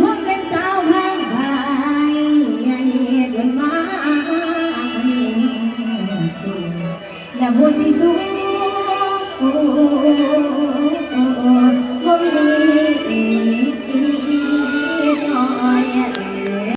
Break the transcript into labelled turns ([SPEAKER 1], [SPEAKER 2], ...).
[SPEAKER 1] พ้นเป็นสาวข้ายในมาคนเสียและญญู